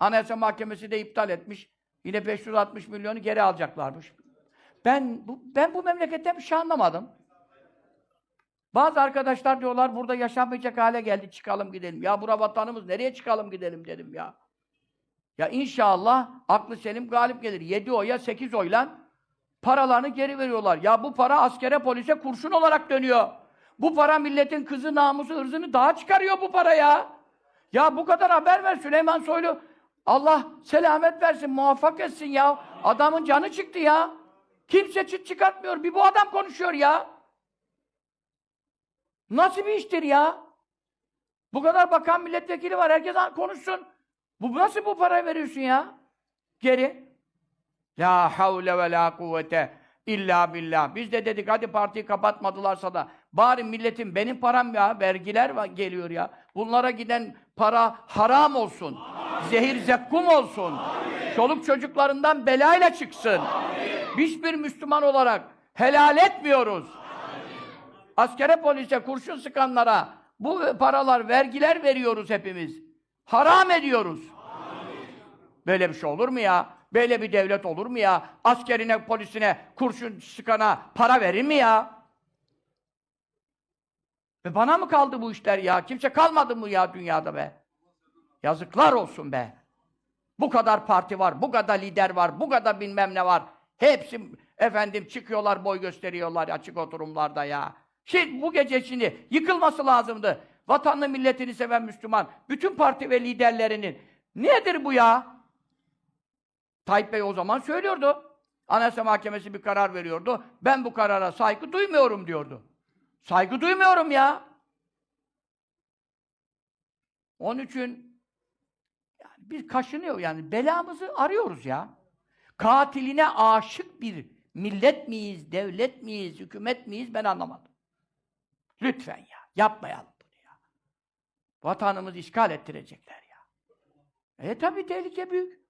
Anayasa Mahkemesi de iptal etmiş. Yine 560 milyonu geri alacaklarmış. Ben bu, ben bu memleketten bir şey anlamadım. Bazı arkadaşlar diyorlar burada yaşanmayacak hale geldi çıkalım gidelim. Ya bura vatanımız nereye çıkalım gidelim dedim ya. Ya inşallah aklı selim galip gelir. 7 oya 8 oyla paralarını geri veriyorlar. Ya bu para askere polise kurşun olarak dönüyor. Bu para milletin kızı namusu ırzını daha çıkarıyor bu para ya. Ya bu kadar haber ver Süleyman Soylu. Allah selamet versin, muvaffak etsin ya. Adamın canı çıktı ya. Kimse çıt çıkartmıyor. Bir bu adam konuşuyor ya. Nasıl bir iştir ya? Bu kadar bakan milletvekili var. Herkes konuşsun. Bu nasıl bu parayı veriyorsun ya? Geri. La havle ve la kuvvete illa billah. Biz de dedik hadi partiyi kapatmadılarsa da bari milletin benim param ya vergiler geliyor ya. Bunlara giden para haram olsun. Zehir zekkum olsun. Çoluk çocuklarından belayla çıksın. Hiçbir Müslüman olarak helal etmiyoruz. Askere polise kurşun sıkanlara bu paralar vergiler veriyoruz hepimiz. Haram ediyoruz. Böyle bir şey olur mu ya? Böyle bir devlet olur mu ya? Askerine, polisine, kurşun sıkana para verir mi ya? Ve bana mı kaldı bu işler ya? Kimse kalmadı mı ya dünyada be? Yazıklar olsun be. Bu kadar parti var, bu kadar lider var, bu kadar bilmem ne var. Hepsi efendim çıkıyorlar, boy gösteriyorlar açık oturumlarda ya. Şimdi bu gece şimdi yıkılması lazımdı. Vatanını, milletini seven Müslüman, bütün parti ve liderlerinin. Nedir bu ya? Tayyip Bey o zaman söylüyordu. Anayasa Mahkemesi bir karar veriyordu. Ben bu karara saygı duymuyorum diyordu. Saygı duymuyorum ya. Onun için biz kaşınıyor yani belamızı arıyoruz ya. Katiline aşık bir millet miyiz, devlet miyiz, hükümet miyiz ben anlamadım. Lütfen ya, yapmayalım bunu ya. Vatanımızı işgal ettirecekler ya. E tabi tehlike büyük.